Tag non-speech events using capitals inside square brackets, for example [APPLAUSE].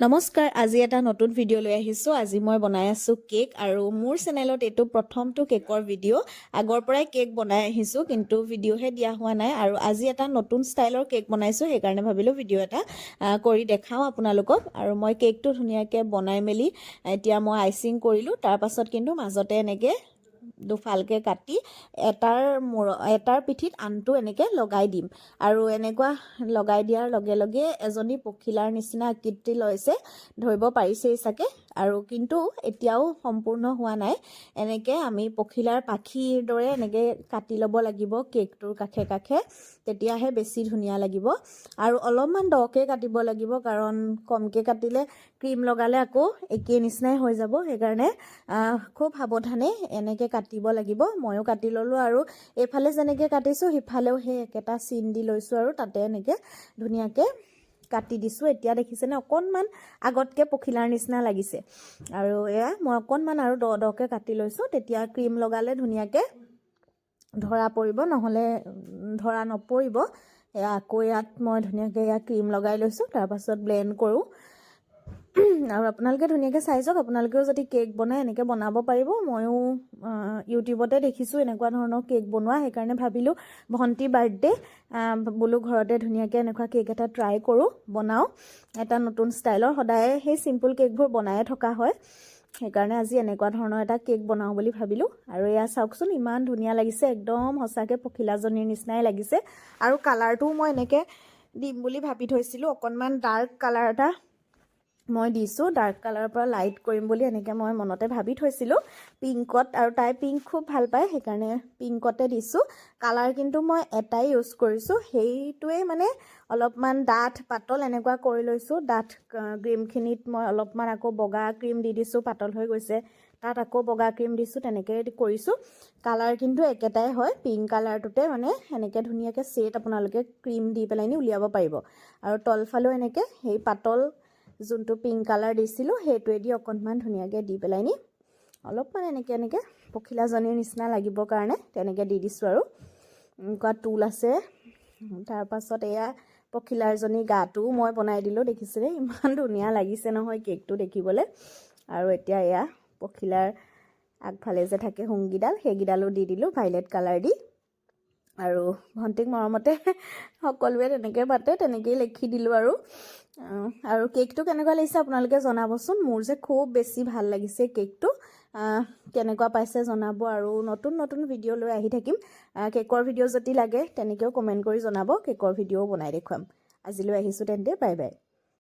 নমস্কাৰ আজি এটা নতুন ভিডিঅ' লৈ আহিছোঁ। আজি মই বনাই আছোঁ কেক আৰু মোৰ চেনেলত এইটো প্ৰথমটো কেকৰ ভিডিঅ' আগৰ পৰাই কেক বনাই আহিছোঁ কিন্তু ভিডিঅ'হে দিয়া হোৱা নাই আৰু আজি এটা নতুন ষ্টাইলৰ কেক বনাইছোঁ সেইকাৰণে ভাবিলোঁ ভিডিঅ' এটা কৰি দেখাওঁ আপোনালোকক। আৰু মই কেকটো ধুনীয়াকৈ বনাই মেলি এতিয়া মই আইচিং কৰিলোঁ তাৰপাছত কিন্তু মাজতে এনেকৈ দুফালকৈ কাটি এটাৰ মূৰ এটাৰ পিঠিত আনটো এনেকৈ লগাই দিম। আৰু এনেকুৱা লগাই দিয়াৰ লগে লগে এজনী পখিলাৰ নিচিনা আকৃতি লৈছে ধৰিব পাৰিছেই চাগে। আৰু কিন্তু এতিয়াও সম্পূৰ্ণ হোৱা নাই। এনেকৈ আমি পখিলাৰ পাখিৰ দৰে এনেকৈ কাটি ল'ব লাগিব কেকটোৰ কাষে কাষে তেতিয়াহে বেছি ধুনীয়া লাগিব। আৰু অলপমান দকৈ কাটিব লাগিব কাৰণ কমকৈ কাটিলে ক্ৰীম লগালে আকৌ একেই নিচিনাই হৈ যাব। সেইকাৰণে খুব সাৱধানে এনেকৈ কাটিব লাগিব ময়ো কাটি ল'লোঁ আৰু এইফালে যেনেকৈ কাটিছোঁ সিফালেও সেই একেটা চিন দি লৈছোঁ আৰু তাতে এনেকৈ ধুনীয়াকৈ কাটি দিছোঁ। এতিয়া দেখিছেনে অকণমান আগতকৈ পখিলাৰ নিচিনা লাগিছে। আৰু এয়া মই অকণমান আৰু দ দকৈ কাটি লৈছোঁ তেতিয়া ক্ৰীম লগালে ধুনীয়াকৈ ধৰা পৰিব নহ'লে ধৰা নপৰিব। এয়া আকৌ ইয়াত মই ধুনীয়াকৈ ইয়াত ক্ৰীম লগাই লৈছোঁ তাৰপাছত ব্লেণ্ড কৰোঁ। [CLEARS THROAT] আৰু আপোনালোকে ধুনীয়াকৈ চাই চাওক আপোনালোকেও যদি কেক বনাই এনেকৈ বনাব পাৰিব ময়ো ইউটিউবতে দেখিছোঁ এনেকুৱা ধৰণৰ কেক বনোৱা সেইকাৰণে ভাবিলোঁ ভণ্টি বাৰ্থডে বোলো ঘৰতে ধুনীয়াকৈ এনেকুৱা কেক এটা ট্ৰাই কৰোঁ বনাওঁ। এটা নতুন ষ্টাইলৰ সদায় সেই চিম্পুল কেকবোৰ বনায়ে থকা হয়। সেইকাৰণে আজি এনেকুৱা ধৰণৰ এটা কেক বনাওঁ বুলি ভাবিলোঁ। আৰু এয়া চাওকচোন ইমান ধুনীয়া লাগিছে একদম সঁচাকৈ পখিলাজনীৰ নিচিনাই লাগিছে। আৰু কালাৰটোও মই এনেকৈ দিম বুলি ভাবি থৈছিলোঁ অকণমান ডাৰ্ক কালাৰ এটা। মই দিছোঁ ডাৰ্ক কালাৰৰ পৰা লাইট কৰিম বুলি এনেকৈ মই মনতে ভাবি থৈছিলোঁ। পিংকত আৰু তাই পিংক খুব ভাল পায় সেইকাৰণে পিংকতে দিছোঁ। কালাৰ কিন্তু মই এটাই ইউজ কৰিছোঁ সেইটোৱে মানে অলপমান ডাঠ পাতল এনেকুৱা কৰি লৈছোঁ। ডাঠ ক্ৰীমখিনিত মই অলপমান আকৌ বগা ক্ৰীম দি দিছোঁ পাতল হৈ গৈছে। তাত আকৌ বগা ক্ৰীম দিছোঁ তেনেকৈ কৰিছোঁ। কালাৰ কিন্তু একেটাই হয় পিংক কালাৰটোতে মানে এনেকৈ ধুনীয়াকৈ ছেট আপোনালোকে ক্ৰীম দি পেলাই নি উলিয়াব পাৰিব। আৰু তলফালেও এনেকৈ সেই পাতল যোনটো পিংক কালাৰ দিছিলোঁ সেইটোৱেদি অকণমান ধুনীয়াকৈ দি পেলাই নি অলপমান এনেকৈ এনেকৈ পখিলাজনীৰ নিচিনা লাগিবৰ কাৰণে তেনেকৈ দি দিছোঁ আৰু। এনেকুৱা টুল আছে তাৰপাছত এয়া পখিলাৰজনী গাটোও মই বনাই দিলোঁ দেখিছিলে ইমান ধুনীয়া লাগিছে নহয় কেকটো দেখিবলৈ। আৰু এতিয়া এয়া পখিলাৰ আগফালে যে থাকে শুংগিডাল সেইকেইডালো দি দিলোঁ ভাইলেট কালাৰ দি। আৰু ভণ্টিক মৰমতে [LAUGHS] সকলোৱে তেনেকৈ মাতে তেনেকেই লিখি দিলোঁ আৰু। আৰু কেকটো কেনেকুৱা লাগিছে আপোনালোকে জনাবচোন। মোৰ যে খুব বেছি ভাল লাগিছে কেকটো। কেনেকুৱা পাইছে জনাব আৰু নতুন নতুন ভিডিঅ' লৈ আহি থাকিম। কেকৰ ভিডিঅ' যদি লাগে তেনেকৈও কমেণ্ট কৰি জনাব কেকৰ ভিডিঅ'ও বনাই দেখুৱাম। আজিলৈ আহিছোঁ তেন্তে বাই বাই।